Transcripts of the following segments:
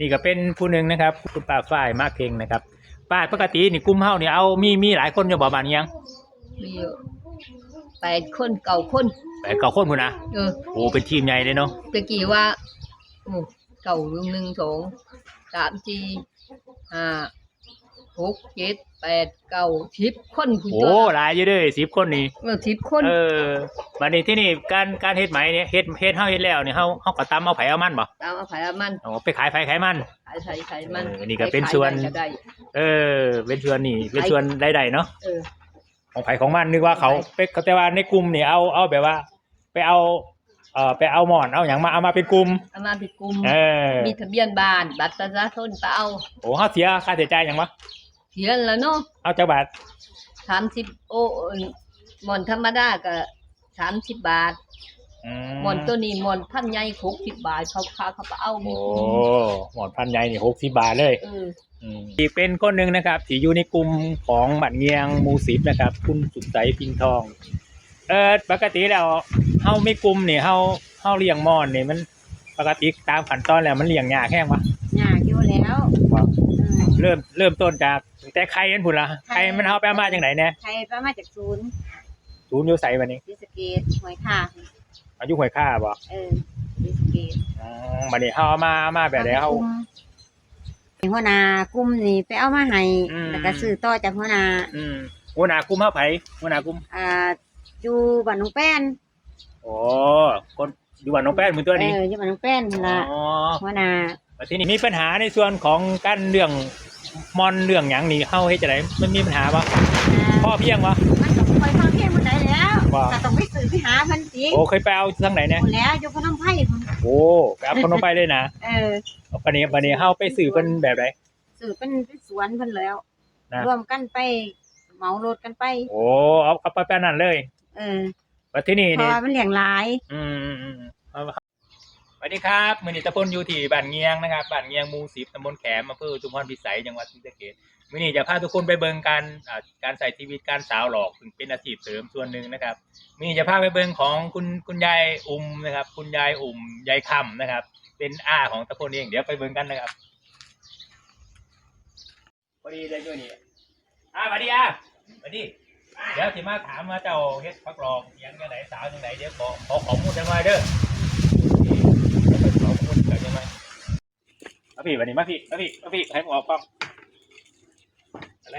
นี่ก็เป็นผู้หนึ่งนะครับ คุณป้าฝ้ายมากเก่งนะครับ ป้าปกตินี่กลุ่มเฮานี่เอามีมีหลายคนอยู่บ่บานยังมีอยู่แปดคนเก่าคนแต่เก่าคนพุ่นนะเออโอ้เป็นทีมใหญ่เลยเนาะตะกี้ว่าโอ้เก่าลุงหนึ่งสองสามสี่ห้า หกเจ็ดแปดเก้าสิบคนคุณโอ้ตัวหลายอยู่เด้อ10คนนี่เออสิบคนเออบัดนี้ที่นี่การการเฮ็ดไหมเนี่ยเฮ็ดเฮ็ดเฮาเฮ็ดแล้วเนี่ยเฮาเฮาก็ตำเอาไผเอามันบ่ตามอาศัยมันเอาไปขายไผขายมัน ขายใส่ขายมันเออนี่ก็เป็นส่วน ขายได้ก็ได้ เออเป็นส่วนนี่เป็นส่วนใดๆเนาะเออ ของไผของมันนึกว่าเขาไปแต่ว่าในกลุ่มนี่เอาเอาแบบว่า ไปเอาเอ่อไปเอาหมอนเอาหยังมาเอามาเป็นกลุ่มเอามาเป็นกลุ่มเออมีทะเบียนบ้าน บัตรประชาชนไปเอาโอ้เฮาเสียค่าใช้จ่ายหยังวะ เขียนแล้วเนาะเอาจักบาทสามสิบโอ้หมอนธรรมดาก็สามสิบบาทอืมหมอนตัวนี้หมอนพันใหญ่หกสิบบาทเขาพาเขาไปเอามีโอ้กลุ่มหมอนพันใหญ่นี่60บาทเลยเอออืมอีกเป็นคนหนึ่งนะครับที่อยู่ในกลุ่มของบัตรเงียงหมูสิบนะครับ คุณสุดใสพิงทอง เออปกติแล้วเฮาไม่กลุ่มนี่เฮาเฮาเลี้ยงมอนนี่มัน ปกติตามขั้นตอนแล้วมันเลี้ยงยากแห้งวะอยากอยู่แล้วเออเริ่มเริ่มต้นจาก แต่ไข่นั่นพุ่นละไข่มันเฮาไปเอามาจากไหนเนี่ยใครไปมาจากศูนย์ศูนย์อยู่ใสวันนี้ดิสเกตหวยค่าอายุหวยค่าบ่เออดิสเกตอืมบัดนี้เฮาเอามาเอามาแบบไหนเฮาหัวหน้ากลุ่มนี่ไปเอามาให้อืม แล้วก็ซื้อต่อจากหัวหน้าอืมหัวหน้ากลุ่มเฮาไผหัวหน้ากลุ่มอ่าอยู่บ้านหนองแป้นโอ้คนอยู่บ้านน้องแป้นมือตัวเอนี้ออยู่บ้านหนองแป้นนั่นล่ะอ๋อ หัวหน้าแล้วทีนี้มีปัญหาในส่วนของการเรื่อง มอนเรื่องหยังนี่เฮาเฮ็ดจังไดมันมีปัญหาบ่พ่อเพียงบ่มันก็คอยฟังเพลงมันได้แล้วว่าก็ต้องไปซื้อไปหาเพันสิโอ้เคยไปเอาทางไหนเนี่ยหมดแล้วอยู่พนมไพรพุ่นโอ้ไปเอาคนลงไปเลยนะเออบัดนี้บัดนี้เฮาไปซื้อเพิ่นแบบใดซื้อเป็นเป็นสวนเพิ่นแล้ว นะรวมกันไปเหมารถกันไป โอ้เอาเอาไปแปลนั้นเลยเออบัดที่นี่เพราะนี่ว่ามันเลี้ยงหลาย อืมอืมอืมเอาส วัสดีครับมือนี้ตะพนอยู่ที่บ้านเงียงนะครับบ้านเงียงมู่10ตำบลแขมอำเภอจุมพรพิสัยจังหวัดศรีสะเกษมือนี้จะพาทุกคนไปเบิ่งการการใช้ชีวิตการสาวหลอกซึ่งเป็นอาชีพเสริมส่วนหนึ่งนะครับมือนี้จะพาไปเบิ่งของคุณคุณยายอุ่มนะครับ คุณยายอุ่มยายคำนะครับ เป็นอาของตะพนเองเดี๋ยวไปเบิ่งกันนะครับพอดีได้ด้วยนี่อ่าสวัสดีอาสวัสดีเดี๋ยวสิมาถามว่าเจ้าเฮ็ดพักรองอิหยังจังไหนสาวจังไหนเดี๋ยวขอขอข้อมูลจังหน่อยเด้อข้อมูลจังไหน มาพี่วันนี้มาพี่มาพี่มาพี่ให้ผมออกกล้องอะไร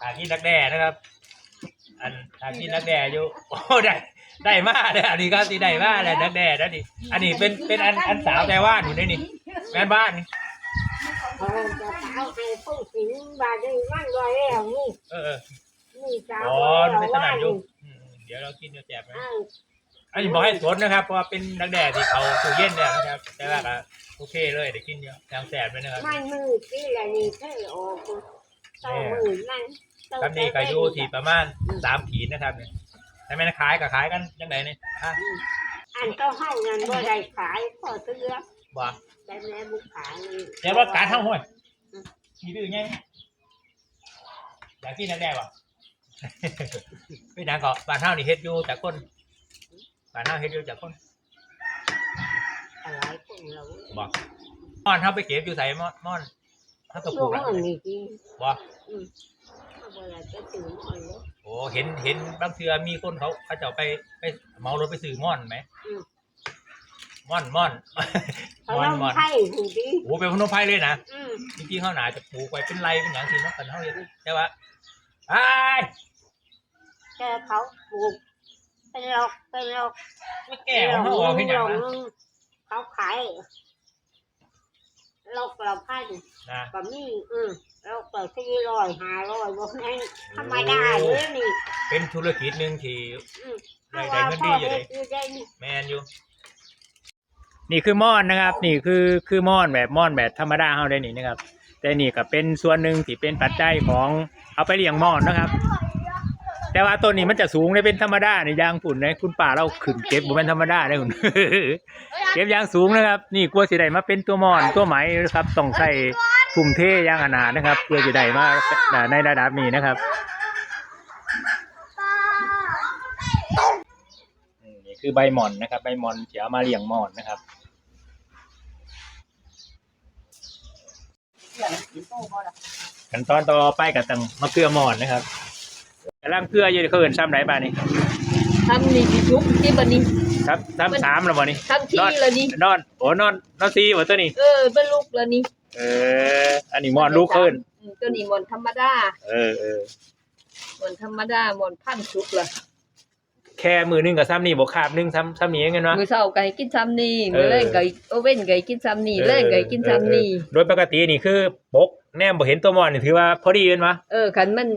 ทางนี้นักแด่นะครับ อันทางนี้นักแด่อยู่โอ้ได้ได้มาเลยอันนี้ก็สิได้มาเลยนักแด่นะนี่อันนี้เป็นเป็นอันอันสาวแต่ว่านอยู่ในนี่แม่นบ้านนี่เขาจะสาวให้พุ่งสิงบาได้มั่งรอยแล้วนี่เออเออนี่สาวอ๋อเป็นสนามอยู่อืมเดี๋ยวเรากินเดี๋ยวแจกไหม อ้าว อันนี้บอกให้สดนะครับ เพราะว่าเป็นนักแดดที่เขาตู้เย็นเนี่ยนะครับแต่ว่าก็โอเคเลยเดี๋ยวกินเยอะแถมแสบเลยนะครับ มันมืดที่ละนี่เธอออกต้องมืดมันครับนี่ก็อยู่ที่ประมาณสามขีดนะครับเนี่ยใช่ไหมนะขายก็ขายกันยังไงเนี่ยอะอันก็ห้องนั้นบ่ได้ขายพอซื้อบอกแต่แม่บุกขายนี่เดี๋ยวว่าการทั้งห้วยมีดื้อไงอยากกินนักแดดป่ะพี่นางก็บ้านเฮานี่เฮ็ดอยู่แต่คน บ้านเฮาเฮ็ดอยู่แต่คนอะไรคนเราบอกม่อนเฮาไปเก็บอยู่ใส่ม่อนม่อนเฮาตะลูปูกหลังมันนี่จริงบอกอืมเอาบ่ได้จะตื่นหน่อยเลยโอ้เห็นเห็นบางเทือมีคนเขาเขาจะเอาไปไปเหมารถไปซื้อม่อนไหมม่อนม่อนเขาม่อนลงม่อนไผ่ถึงดีโอ้เป็นพนมไพรเลยนะอืมจริงๆเขาหนาจะปลูกไว้เป็นไรเป็นอย่างสิเนาะกันเขาเห็นใช่ปะไอ้ายเจอเขาปลูก เป็นหลอกเป็นหลอกไม่แก่ของเขาออกเห็นอย่างหลนะงเขาขายหลอกเราพันนะก็มีอืมหลอกเปิดที่ร้อยห้าร้อยบ่แม่นธรรมดาเลยนี่เป็นธุรกิจหนึ่งที่ อืมได้ได้เงินดีอยู่เลยพราะว่าพ่อได้นี่ แมนอยู่ นี่คือม่อนนะครับ นี่คือคือม่อนแบบม่อนแบบธรรมดาเขาได้นี่นะครับ แต่นี่ก็เป็นส่วนหนึ่งที่เป็นปัจจัยของเอาไปเลี้ยงม่อนนะครับ แต่ว่าต้นนี้มันจะสูงได้เป็นธรรมดาในยางฝุ่นนะคุณป่าเราขึ้นเก็บบ่เป็นธรรมดาได้คุณ เก็บยางสูงนะครับ นี่กลัวสิได้มาเป็นตัวมอนตัวไหมนะครับต้องใส่ทุ่มเทยางขนาดนะครับ เพื่อจะได้มาในระดับนี้นะครับนี่คือใบหมอนนะครับ ใบหมอนที่เอามาเลี้ยงหมอนนะครับขั้นตอนต่อไปก็ต้องมาเกลือหมอนนะครับ กำลังเกลืออยู่เขาเอินซ้ำไหนบ้านี่ทำนี่ที่ทุกที่บันนี้ซ้ำซ้ำสามแล้วบ่นี่ทำที่ละนี่นอนโอ้นอนนอนซีบ่ตัวนี้เออเป็นลูกละนี่เออ อันนี้หมอนลูกเพิ่นอืมตัวนี้หมอนธรรมดาเออเออหมอนธรรมดาหมอนพันสุกละแค่มือหนึงกับซ้ำนี่บ่คาบหนึงซ้ำซ้ำนี้ยังไงวะมือเช้าไก่กินซ้ำนี่เออมือแรงไก่โอเว่นไก่กินซ้ำนี่แรงไก่กินซ้ำนี่เออเออโดยปกตินี่คือปกแนมบ่เห็นตัวหมอนนี่ถือว่าพอดีเห็นวะเออขันมัน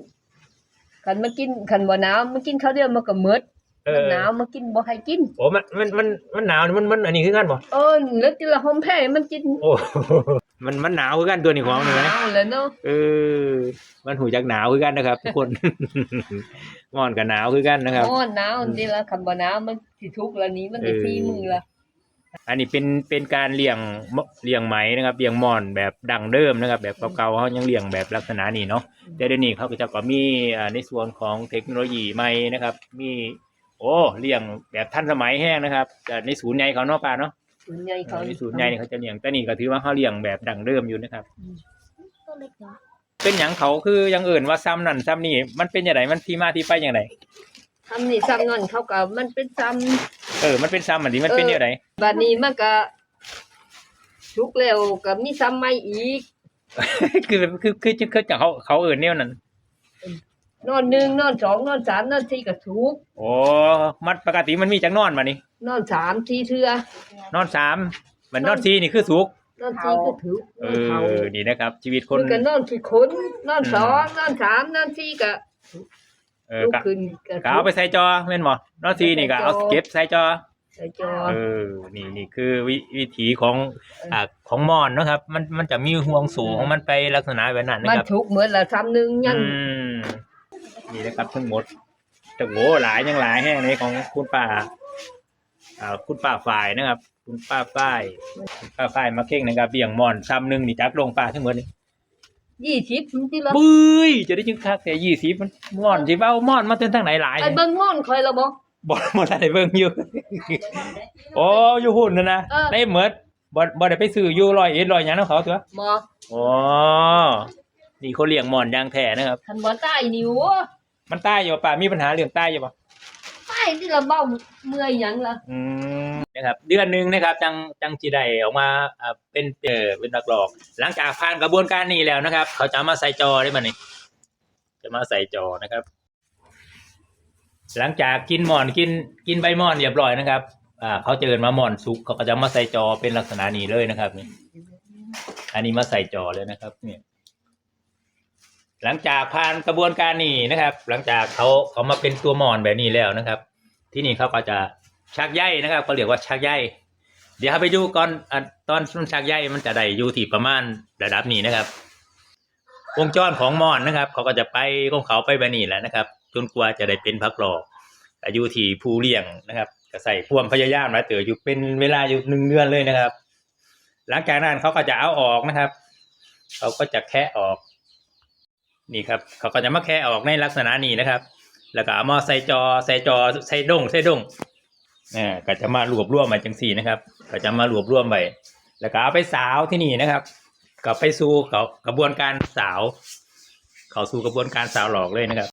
ขันมันกินขันบ่หนาวมันกินข้าวเดียวมันก็หมดเอมันอหนาวมันกินบ่ให้กิน โอ้มันมันมันมันหนาวนี่มันมันอันนี้คือกันบ่เออแล้วกินละหอมแพ้มันกินโอ้ มันมันหนาวคือกันตัวนี้ของนี่หนะนาวแล้วเนาะเออ มันหูจักหนาวคือกันนะครับ ทุกคนหมอนกับหนาวคือกันนะครับอ๋อหนาวนี่ละขันบ่หนาวมันสิทุกข์ละนี้มันได้เออที่มือละ อันนี้เป็นเป็นการเลี้ยงมเลี้ยงไหมนะครับเลี้ยงหมอนแบบดังเดิมนะครับ แบบเก่าๆเขายังเลี้ยงแบบลักษณะนี้เนาะแต่เดี๋ยวนี้เขาก็จะก็มีอ่าในส่วนของเทคโนโลยีใหม่นะครับ มีโอ้เลี้ยงแบบทันสมัยแห้งนะครับแต่ในศูนย์ใหญ่เขาเนาะป้าเนาะศูนย์ใหญ่เขาในศูนย์ใหญ่นี่เขาจะเลี้ยงแต่นี่ก็ถือว่าเขาเลี้ยงแบบดังเดิมอยู่นะครับตัวเล็กเนาะเป็นอย่างเขาคืออยังอื่นว่าซ้ำนั่นซ้ำนี่มันเป็นอย่างไรมันที่มาที่ไปอย่างไร ทำนี่ซ้ำนั่นเขาก็มันเป็นซ้เออ มันเป็นซ้ำอันนี้มันเป็นอย่างไรำบัดนี้มันก็ทุกข์แล้วก็มีซ้ำใหม่อีก คือคือคือคือคือจากเขาเขาเอื่นเนี่ยนั่นนอนหนึ่งนอนสองนอนสามนอนสี่ก็ทุกข์โอ้มันปกติมันมีจักนอนมานี่นอนสามสี่เทื่อนอนสามเหมือนนอนสี่นี่คือสุกนอนสี่ก็ทุกข์เอนอนเขาอนี่นะครับ ชีวิตคน มันก็นอนสี่คนนอนสองนอนสามนอนสี่ก็ เออลุกกะขึ้นก็กะเอาไปใส่จอแม่นบ่นอนสี่นี่ก็เอาเก็บใส่จอ ใส่จอ เออ นี่นี่คือวิวิถีของอ่าของมอนนะครับ มันมันจะมีห่วงสูงของมันไปลักษณะแบบนั้นนะมันครับ ทุกข์เหมือนละซ้ำหนึ่งยัง อืมนี่นะครับทั้งหมดแต่โหหลายยังหลายแห่งในของคุณป้าอ่าคุณป้าฝ่ายนะครับ คุณป้าฝ่ายคุณป้าฝ่ายมาเข่งนะครับเบี่ยงมอนซ้ำหนึ่งนี่จักลงป้าทั้งหมดนี่ ยี่สิบที่ละบุ้ยจะได้จึงคักแต่ยี่สิบมันมอนสิเบ้ามอนมาเต้นทางไหนหลายไอ้เบิ่งม่อนคอยละบ่บ่บ่ทันได้เบิ่งอยู่โอ้อยู่หุ่นนะนะเออได้เหมือดบ่บ่ได้ไปซื้ออยู่ร้อยเอ็ดร้อยหยังนำเขาตัวบ่อ๋อนี่เขาเลี้ยงมอนอย่างแท้นะครับคันบ่ตายนี่โว้มันตายอยู่ป่ะมีปัญหาเรื่องตายอยู่ป่ะตายที่ละเบ้าเมื่อยหยังล่ะอืม นะครับ เดือนหนึ่งนะครับจังจังจีได้ออกมาเป็นเออเป็นนักหลอก หลังจากผ่านกระบวนการนี้แล้วนะครับ เขาจะมาใส่จอได้มนี่จะมาใส่จอนะครับ หลังจากกินหมอนกินกินใบหมอนเรียบร้อยนะครับอ่าเขาจะเอินมาหมอนสุกเขาก็จะมาใส่จอเป็นลักษณะนี้เลยนะครับนี่อันนี้มาใส่จอเลยนะครับ เนี่ย หลังจากผ่านกระบวนการนี้นะครับ หลังจากเขาเขามาเป็นตัวหมอนแบบนี้แล้วนะครับ ที่นี่เขาก็จะ ชักใยนะครับเขาเรียกว่าชักใยเดี๋ยวไปดูก่อนอะตอนชักใยมันจะได้อยู่ที่ประมาณระดับนี้นะครับ วงจรของมอนนะครับ เขาก็จะไปของเขาไปแบบนี้แหละนะครับ จนกว่าจะได้เป็นพักหลอกอายุที่ผู้เลี้ยงนะครับก็ใส่ความพยายามมาเต๋ออยู่เป็นเวลาอยู่หนึ่งเดือนเลยนะครับ หลังจากนั้นเขาก็จะเอาออกนะครับ เขาก็จะแคะออก นี่ครับ เขาก็จะมาแคะออกในลักษณะนี้นะครับ แล้วก็เอามาใส่จอใส่จอใส่ดงใส่ดง อ่าก็จะมารวบรวมมาจังสี่นะครับ ก็จะมารวบรวมไปแล้วก็เอาไปสาวที่นี่นะครับก็ไปสู่เขากระบวนการสาว เข้าสู่กระบวนการสาวหลอกเลยนะครับ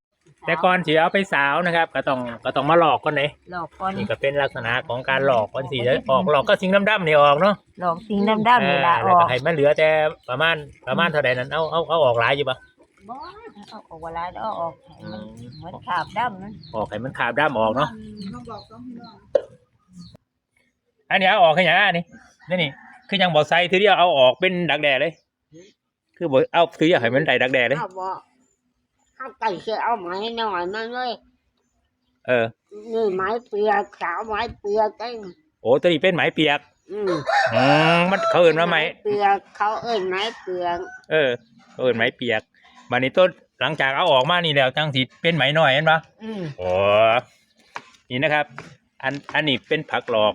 แต่ก่อนที่เอาไปสาวนะครับ ก็ต้องก็ต้องมาหลอกก่อนเลยหลอกก่อนนี่ก็เป็นลักษณะของการหลอกก่อนสิจะออกหลอกก็สิ่งดำๆนี่ออกเนาะหลอกสิ่งดำๆนี่ละเอออแล้วอก็กให้มันเหลือแต่ประมาณประมาณเท่าใดนั้นเอาเอาเอาออกหลายอยู่ปะบ่เอาออกเวลาแล้วเอาออกให้มันเหมือนขาบดำนั่นออกให้มันขาบด้ามออกเนาะ อันนี้เอาออกแค่ยังอันนี้นี่นี่คือยังบอกใส่ทีเดียวเอาออกเป็นดักแด่เลย คือบอกเอาทีเดียวให้มันได้ดักแด่เลยเอาบ่เอาไก่เสียเอาไม้หน่อยมันเลยเออนี่ไม้เปียกสาวไม้เปียกไอ้โอ้ตัวนี้เป็นไหมเปียกอืมอืมมันเขาเอื่นว่าไหมเปียกเขาเอ้ยไม้เปียกเออเขาเอื่นไหมเปียกบันนี้ต้นหลังจากเอาออกมานี่แล้วจังสิเป็นไหมหน่อยเห็นปะอืมโอ้นี่นะครับ อันอันนี้เป็นผักหลอก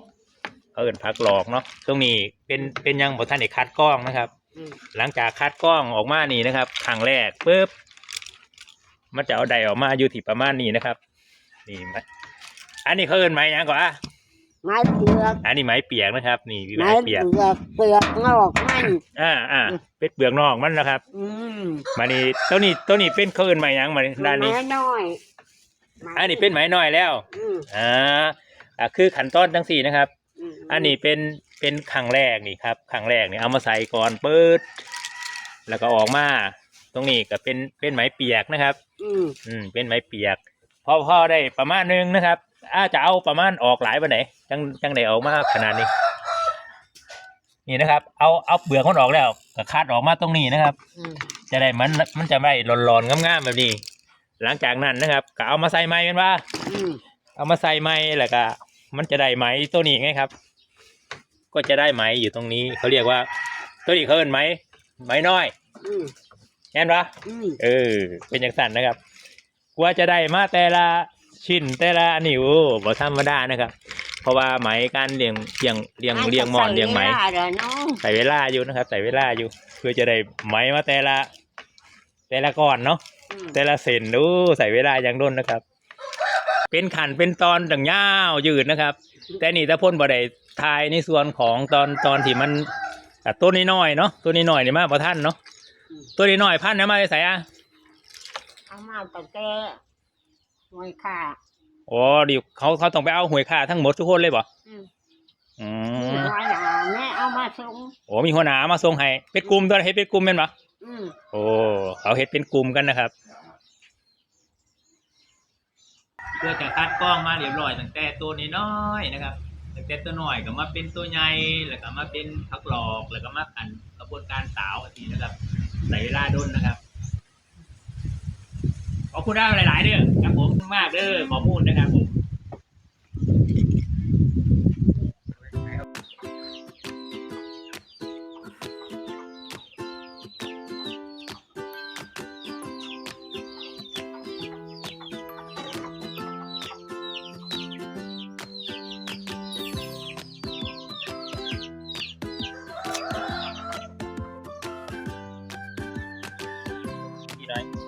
เขาเอื่นผักหลอกเนาะตรงนี้เป็นเป็นยังบทท่านเอกคัดกล้องนะครับอืมหลังจากคัดกล้องออกมานี่นะครับครั้งแรกปุ๊บมันจะเอาใดออกมาอยู่ที่ประมาณนี้นะครับ นี่ไหมอันนี้เขาเอินไหมยังก่อนอะไม้เปลือกอันนี้ไม้เปียกนะครับ นี่คือไม้ไม้เปเปีลืยอกกเปลือกงอกมันอ่าอ่าเป็นเปลือกนอกมันนะครับ อืมมานี่ตัวนี้ตัวนี้เป็นเขาเอินไม้หยังมาด้านนี้ไม้น้อยอันนี้เป็นไม้น้อยแล้วอืมอ่าอ่าคือขั้นตอนทั้งสี่นะครับม อันนี้เป็นเป็นครั้งแรกนี่ครับครั้งแรกนี่เอามาใส่ก่อนเปิด แล้วก็ออกมา ตรงนี้ก็เป็นเป็นไม้เปียกนะครับ อืมอืมเป็นไม้เปียกพอพอได้ประมาณนึงนะครับ อาจจะเอาประมาณออกหลายวันไหนจังจังได้ออกมาขนาดนี้ นี่นะครับ เอาเอาเปลือกมันออกแล้วก็คัดออกมาตรงนี้นะครับ อืมจะได้มันมันจะไม่หลอนๆงามๆแบบนี้ หลังจากนั้นนะครับก็เอามาใส่ไม้กันว่า อืมเอามาใส่ไม้แล้วก็ มันจะได้ไหมตัวนี้ไงครับ ก็จะได้ไหมอยู่ตรงนี้เขาเรียกว่า ตัวนี้เขาเอิ้นไหมไหมน้อยอืมเห็นปะอืมเออ เป็นอย่างสั้นนะครับกว่าจะได้มาแต่ละชิ้นแต่ละนิ้วบ่ธรรมดานะครับ เพราะว่าไหมการเลี้ยงเลี้ยงเลี้ยงเลี้ยงหมอนเลี้ยงไหมใส่เวลาเด้อน้องใส่เวลาอยู่นะครับ ใส่เวลาอยู่ เพื่อจะได้ไหมมาแต่ละ แต่ละก้อนเนาะอืมแต่ละเส้นดูใส่เวลาอย่างด้นนะครับ เป็นขันเป็นตอนต่างยาวยืดนะครับ แต่นี่ถ้าพ่นบ่ได้ทายในส่วนของตอนตอนที่มันอะตัวนี้น้อยๆเนาะตัวนี้น้อยนี่มากพอท่านเนาะตัวนี้น้อยพันนะมาใส่อะเอามาตั้งแต่หน่วยค่ะอ๋อดิเขาเขาต้องไปเอาหวยค่าทั้งหมดทุกคนเลยบ่อืมอืหมน่วยหนาแม่เอามาส่งโอ้มีหัวหน้ามาส่งให้เป็นกลุ่มตัวเฮ็ดเป็นกลุ่มเป็นปะอืมโอ้เขาเฮ็ดเป็นกลุ่มกันนะครับ เพื่อจะคัดกล้องมาเรียบร้อยตั้งแต่ตัวน้อยๆนะครับตั้งแต่ตัวหน่อยก็มาเป็นตัวใหญ่แล้วก็มาเป็นพักหลอกแล้วก็มากันกระบวนการสาวทีนะครับใส่เวลาด้นนะครับขอบคุณได้หลายๆเด้อครับผมมากเด้อข้อมูล น